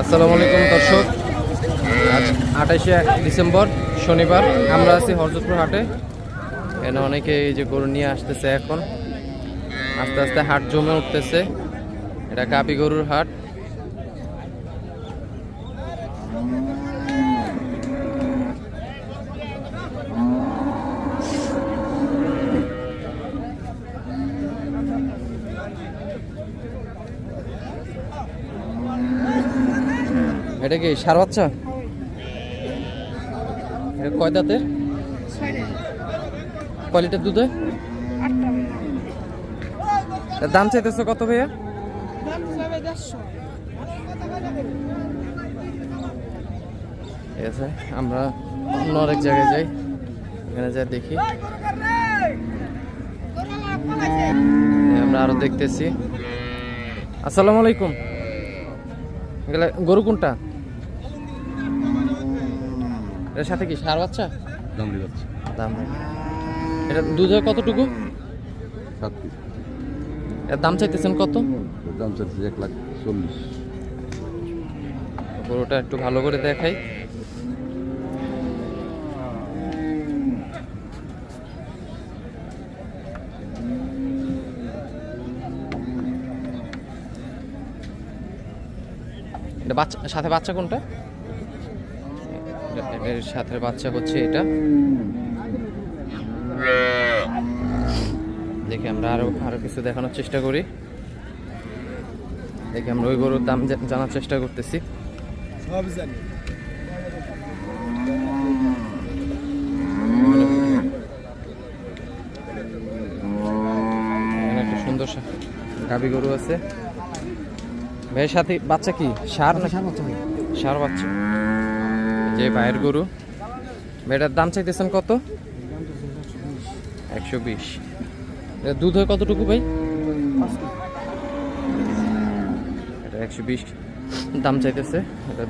আসসালামু আলাইকুম দর্শক। আজ আঠাশে ডিসেম্বর, শনিবার। আমরা আছি হরজতপুর হাটে। এখানে অনেকে এই যে গরু নিয়ে আসতেছে এখন। আস্তে আস্তে হাট জমে উঠতেছে। এটা কাপি গরুর হাট। এটা কি সার বাচ্চা? এটা কয় দাঁতের? কয় লিটার দুধে? দাম চাইতেছে কত ভাইয়া? ঠিক আছে, আমরা অন্য আরেক জায়গায় যাই। এখানে যাই দেখি। আমরা আরও দেখতেছি। আসসালামু আলাইকুম। গরু কোনটা? এর সাথে কি সার বাচ্চা? দামড়ি বাচ্চা। দাম এটা দুধ কতটুকু? সাত এর দাম চাইতেছেন কত? দাম চাচ্ছে এক লাখ চল্লিশ। গরুটা একটু ভালো করে দেখাই। এটা বাচ্চা সাথে বাচ্চা কোনটা? এর সাথে বাচ্চা হচ্ছে এটা। দেখি আমরা আরও আরও কিছু দেখানোর চেষ্টা করি। দেখি আমরা ওই গরুর দাম জানার চেষ্টা করতেছি। এখানে একটা সুন্দর গাভী গরু আছে। ভাইয়ের সাথে বাচ্চা কি? সার না সার বাচ্চা। যে ভাইয়ের গরু। ভাইটার দাম চাইতেছেন কত? একশো বিশ। দুধ হয় কতটুকু ভাই? এটা একশো বিশ। দাম চাইতেছে। এটা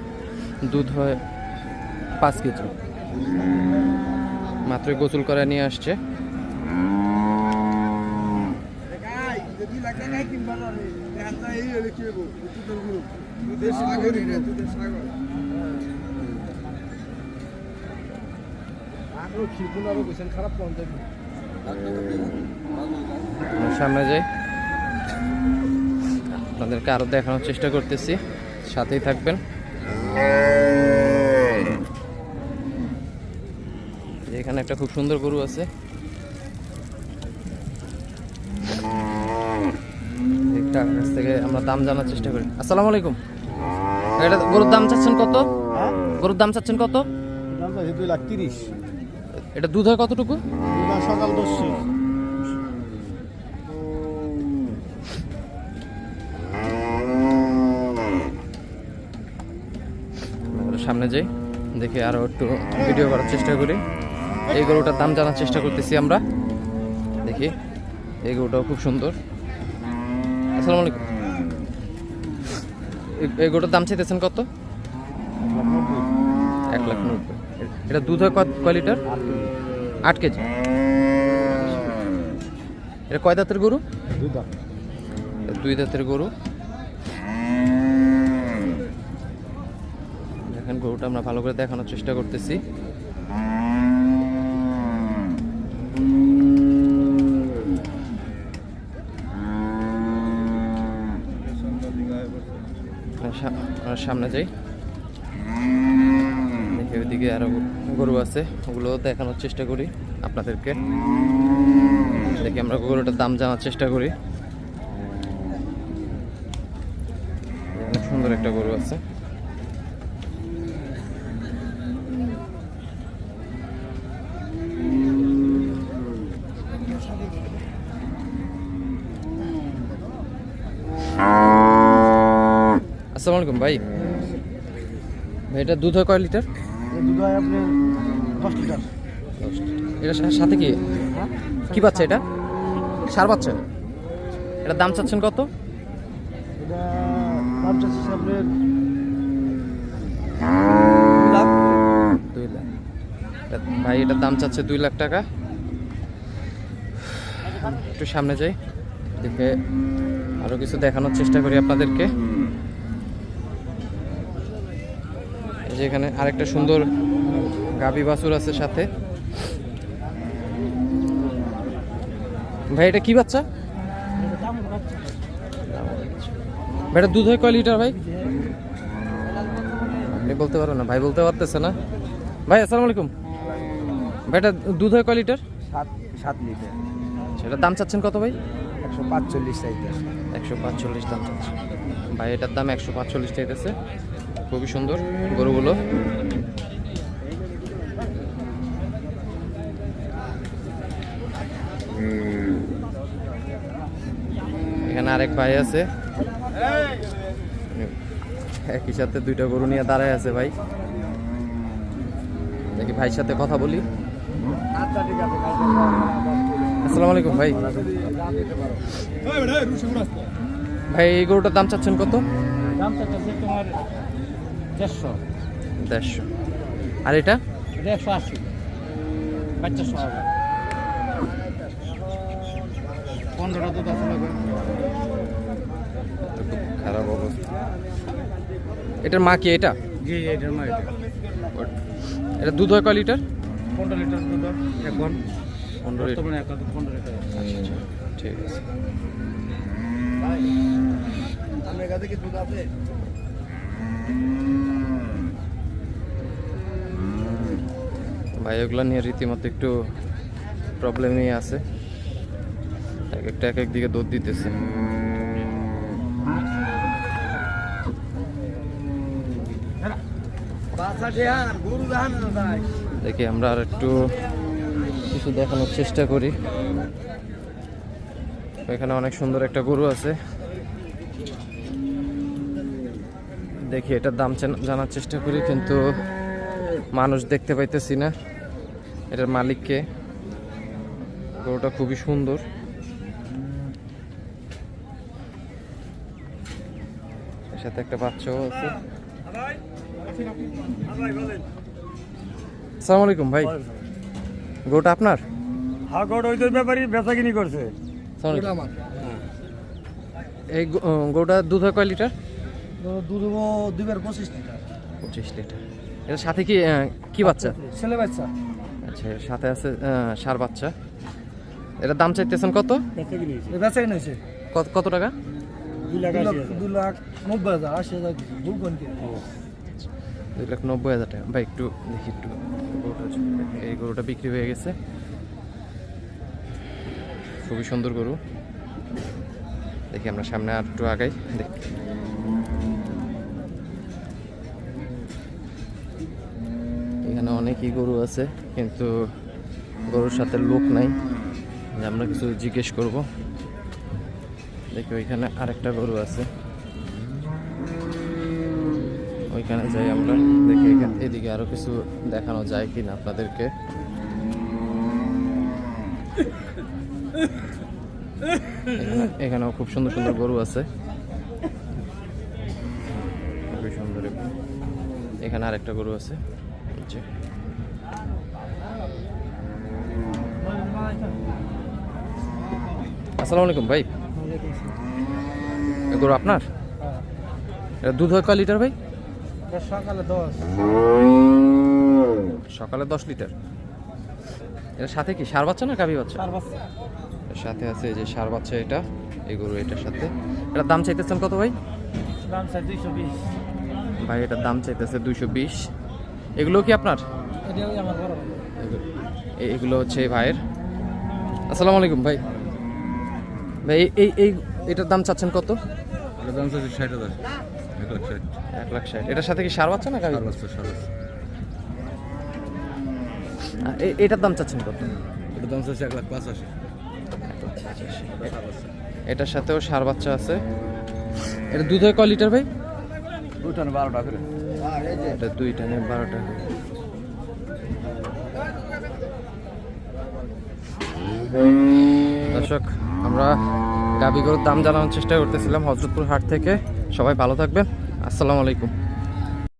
দুধ হয় পাঁচ কেজি। মাত্র গোসল করে নিয়ে আসছে। সামনে যাই। আপনাদেরকে আরও দেখানোর চেষ্টা করতেছি। সাথেই থাকবেন। এখানে একটা খুব সুন্দর গরু আছে। কাছ থেকে আমরা দাম জানার চেষ্টা করি। আসসালামু আলাইকুম। এটা গরুর দাম চাচ্ছেন কত? গরুর দাম চাচ্ছেন কত? দাম দুই লাখ তিরিশ। এটা দুধ হয় কতটুকু? সকাল আমরা সামনে যাই দেখি আরও একটু ভিডিও করার চেষ্টা করি। এই গরুটার দাম জানার চেষ্টা করতেছি আমরা। দেখি এই গরুটাও খুব সুন্দর। আসসালামু আলাইকুম। এই- এই গরুটার দাম চাইতেছেন কত? এক লাখ নব্বই। এটা দুধ হয় কত- কয় লিটার? আট কেজি। এটা কয় দাঁতের গরু? দুই দুই দাঁতের গরু। দেখেন গরুটা আমরা ভালো করে দেখানোর চেষ্টা করতেছি। আমরা সামনে যাই। ওইদিকে আরও গরু আছে, ওগুলো দেখানোর চেষ্টা করি আপনাদেরকে। দেখি আমরা গরুটার দাম জানার চেষ্টা করি। অনেক সুন্দর একটা গরু আছে। আসসালামু আলাইকুম ভাই। ভাই, এটা দুধ হয় কয় লিটার? দুধ হয় আপনি দশ লিটার। এটা সাথে কি? হ্যাঁ? কি বাচ্চা এটা? সার বাচ্চা এটার দাম চাচ্ছেন কত? এটা দাম চাচ্ছে আপনার দুই লাখ। ভাই এটার দাম চাচ্ছে দুই লাখ টাকা। একটু সামনে যাই দেখে আরও কিছু দেখানোর চেষ্টা করি আপনাদেরকে এই যে এখানে আরেকটা সুন্দর গাবি বাছুর আছে সাথে। ভাই এটা কি বাচ্চা? ভাই এটা দুধ হয় কয় লিটার ভাই? আপনি বলতে পারবেন না ভাই বলতে পারতেছে না। ভাই আসসালামু আলাইকুম। ভাইটা দুধ হয় কয় লিটার? সাত সাত লিটার। সেটার দাম চাচ্ছেন কত ভাই? একশো পাঁচচল্লিশ চাইতে একশো পাঁচচল্লিশ দাম চাচ্ছে ভাই এটার দাম একশো পাঁচচল্লিশ চাইতেছে। খুবই সুন্দর গরুগুলো। এখানে আরেক ভাই আছে। একই সাথে দুইটা গরু নিয়ে দাঁড়ায় আছে ভাই। দেখি ভাইয়ের সাথে কথা বলি। আসসালামু আলাইকুম ভাই। ভাই, এই গরুটার দাম চাচ্ছেন কত? দাম চাচ্ছে তোমার দেড়শো। দেড়শো। আর এটা? এটা একশো আশি। বাচ্চা সহ পনেরোটা দুধ আছে লাগবে খারাপ অবস্থা। এটার মা কি এটা? জি এটার মা এটা। এটা দুধ হয় কয় লিটার? পনেরো লিটার দুধ এখন পনেরো লিটার। পনেরো লিটার আচ্ছা, ঠিক আছে। আপনার কাছে কি দুধ আছে? ভাই ওগুলো নিয়ে রীতিমতো একটু প্রবলেমই আছে। এক একটা এক এক দিকে দুধ দিতেছে। দেখি আমরা আর একটু কিছু দেখানোর চেষ্টা করি। এখানে অনেক সুন্দর একটা গরু আছে। দেখি এটার দাম জানার চেষ্টা করি কিন্তু মানুষ দেখতে পাইতেছি না। এটার মালিককে। গরুটা খুবই সুন্দর। এর সাথে একটা বাচ্চাও আছে। আসসালামু আলাইকুম ভাই। গরুটা আপনার? হ্যাঁ গরু ওই ব্যাপারই বেচা কিনি করছে। এই গো- আহ, গরুটার দুধ হয় কয় লিটার? পঁচিশ লিটার। পঁচিশ লিটার। এর সাথে কি কি বাচ্চা? ছেলে বাচ্চা। আচ্ছা এর সাথে আছে ষাঁড় বাচ্চা। এটার দাম চাইতেছেন কত? বেচা কিনি হয়েছে কত কত টাকা? দু লাখ নব্বই হাজার আশি হাজার ভুল দুই লাখ নব্বই হাজার টাকা। ভাই একটু দেখি একটু এই গরুটা বিক্রি হয়ে গেছে। খুবই সুন্দর গরু। দেখি আমরা সামনে আর একটু আগাই। দেখি। এখানে অনেকই গরু আছে, কিন্তু গরুর সাথে লোক নাই। আমরা কিছু জিজ্ঞেস করব। দেখি ওইখানে আরেকটা গরু আছে। ওইখানে যাই আমরা, দেখি এখান, এদিকে আরও কিছু দেখানো যায় কিনা আপনাদেরকে। এখানেও খুব সুন্দর সুন্দর গরু আছে। খুবই সুন্দর এখানে আরেকটা গরু আছে। জি। আসসালামু আলাইকুম ভাই। এ গরু আপনার? এটা দুধ হয় কয় লিটার ভাই? সকালে দশ। সকালে দশ লিটার। এর সাথে কি সার বাচ্চা না গাভী বাচ্চা। এর সাথে আছে এই যে সার বাচ্চা এটা এই গরু এটার সাথে। এটার দাম চাইতেছেন কত ভাই? দাম চাই দুইশো বিশ। ভাই এটার দাম চাইতেছে দুইশো বিশ। এগুলো কি আপনার? এগুলো হচ্ছে ভাইয়ের। আসসালামু আলাইকুম ভাই। ভাই এই- এই এই এটার দাম চাচ্ছেন কত? এটা দাম চাচ্ছে ষাট হাজার। এক লাখ ষাট। এটার সাথে কি সার বাচ্চা না বাচ্চা সার এটার দাম চাচ্ছেন কত? এটা দাম চাচ্ছে এক লাখ পাঁচাশি। এটার সাথেও সার বাচ্চা আছে। এটা দুধ হয় কয় লিটার ভাই? দুইটা বারোটা করে। এটা দুই টানে বারোটা দর্শক, আমরা গাবিগুলোর দাম জানানোর চেষ্টা করতেছিলাম হজরতপুর হাট থেকে। সবাই ভালো থাকবেন। আসসালামু আলাইকুম।